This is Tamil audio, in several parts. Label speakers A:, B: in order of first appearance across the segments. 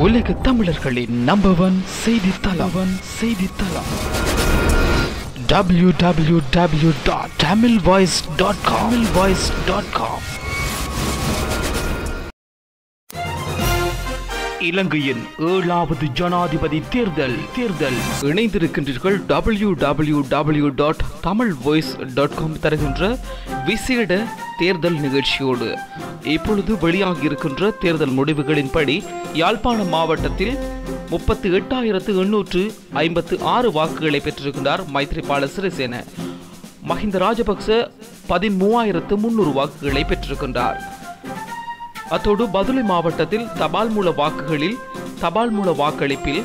A: உலக தமிழர்களின் நம்பர் ஒன் செய்தி தளவன் செய்தி W W W dot Tamil voice dot காமில் வாய்ஸ் டாட் காம் இலங்கையின் ஏழாவது ஜனாதிபதி தேர்தல் தேர்தல். இணைந்திருக்கின்றீர்கள் W W W dot Tamil voice dot com தருகின்ற விசேட தேர்தல் நிகழ்ச்சியோடு. இப்பொழுது வெளியாகி இருக்கின்ற தேர்தல் முடிவுகளின்படி யாழ்ப்பாணம் மாவட்டத்தில் முப்பத்தி எட்டாயிரத்து எண்ணூற்று ஐம்பத்து ஆறு வாக்குகளை பெற்றிருக்கின்றார் மைத்ரிபால சிறிசேன. மஹிந்த ராஜபக்ச பதிமூவாயிரத்து முன்னூறு வாக்குகளை பெற்றிருக்கின்றார். அத்தோடு பதுளை மாவட்டத்தில் தபால் மூல வாக்குகளில் தபால் மூல வாக்களிப்பில்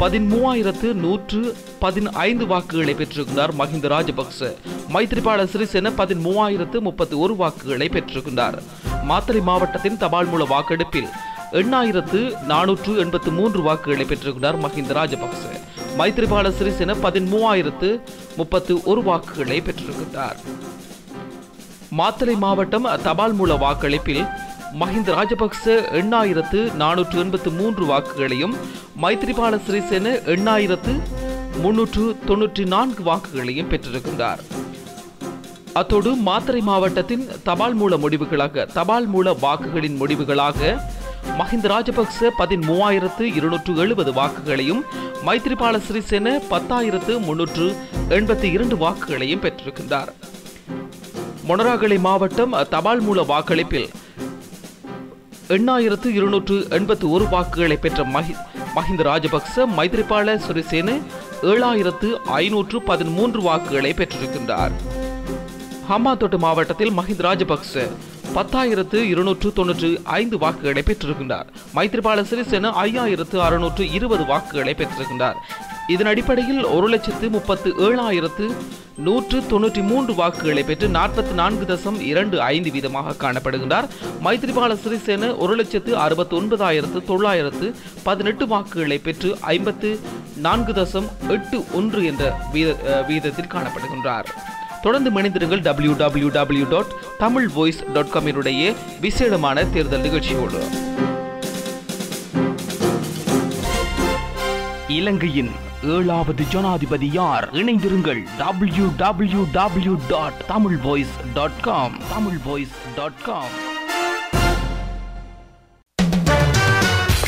A: பதிமூவாயிரத்து நூற்று பதினைந்து வாக்குகளை பெற்றிருக்கிறார் மஹிந்த ராஜபக்ச. மைத்ரிபால சிறிசேன பதிமூவாயிரத்து முப்பத்தி ஒரு வாக்குகளை பெற்றிருக்கின்றார் மாத்தறை மாவட்டத்தின் தபால் மூல வாக்கெடுப்பில் எண்ணாயிரத்து நானூற்று எண்பத்து மூன்று வாக்குகளை பெற்றிருக்கிறார் மஹிந்த ராஜபக்ச. மைத்ரிபால சிறிசேன பதிமூவாயிரத்து முப்பத்து ஒரு வாக்குகளை பெற்றிருக்கின்றார் மாத்தளை மாவட்டம் தபால் மூல வாக்களிப்பில் மஹிந்த ராஜபக்ச எண்ணாயிரத்து நானூற்று எண்பத்து மூன்று வாக்குகளையும் மைத்ரிபால சிறிசேன எண்ணாயிரத்து முன்னூற்று தொன்னூற்றி நான்கு வாக்குகளையும் பெற்றிருக்கின்றார். அத்தோடு மாத்தறை மாவட்டத்தின் தபால் மூல முடிவுகளாக தபால் மூல வாக்குகளின் முடிவுகளாக மஹிந்த ராஜபக்ச பதிமூவாயிரத்து இருநூற்று எழுபது வாக்குகளையும் மைத்ரிபால சிறிசேன பத்தாயிரத்து முன்னூற்று எண்பத்தி இரண்டு வாக்குகளையும் பெற்றிருக்கின்றார். மொனராகலை மாவட்டம் தபால் மூல வாக்களிப்பில் எண்ணாயிரத்து இருநூற்று எண்பத்தி ஒரு வாக்குகளை பெற்ற மஹி மஹிந்த ராஜபக்ச மைத்ரிபால சிறிசேன ஏழாயிரத்து ஐநூற்று பதிமூன்று வாக்குகளை பெற்றிருக்கின்றார். ஹம்பாந்தோட்ட மாவட்டத்தில் மஹிந்த ராஜபக்ச பத்தாயிரத்து இருநூற்று தொன்னூற்று ஐந்து வாக்குகளை பெற்றிருக்கின்றார். மைத்ரிபால சிறிசேன ஐயாயிரத்து அறுநூற்று இருபது வாக்குகளை பெற்றிருக்கின்றார். இதன் அடிப்படையில் ஒரு லட்சத்து முப்பத்து ஏழாயிரத்து நூற்று தொன்னூற்றி மூன்று வாக்குகளை பெற்று நாற்பத்தி நான்கு தசம் இரண்டு ஐந்து வீதமாக காணப்படுகின்றார். மைத்ரிபால சிறிசேன ஒரு லட்சத்து அறுபத்தி ஒன்பதாயிரத்து தொள்ளாயிரத்து பதினெட்டு வாக்குகளை பெற்று ஐம்பத்து நான்கு தசம் எட்டு ஒன்று என்ற வீத வீதத்தில் காணப்படுகின்றார். தொடர்ந்து இணைந்திருங்கள் W W W dot Tamil voice dot காமினுடைய விசேடமான தேர்தல் நிகழ்ச்சியோடு. இலங்கையின் ஏழாவது ஜனாதிபதி யார்? இணைந்திருங்கள் W W W dot Tamil voice dot com Tamil voice dot com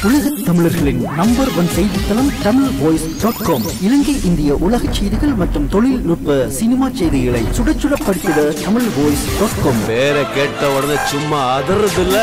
B: உலக தமிழர்களின் number one செய்தித்தளம் Tamil voice dot com Ilangai இந்திய உலக செய்திகள் மற்றும் தொழில்நுட்ப சினிமா செய்திகளை சுட சுட படிக்கிற தமிழ் வாய்ஸ் டாட் காம்
C: பேரை கேட்ட உடனே சும்மா அதறது இல்ல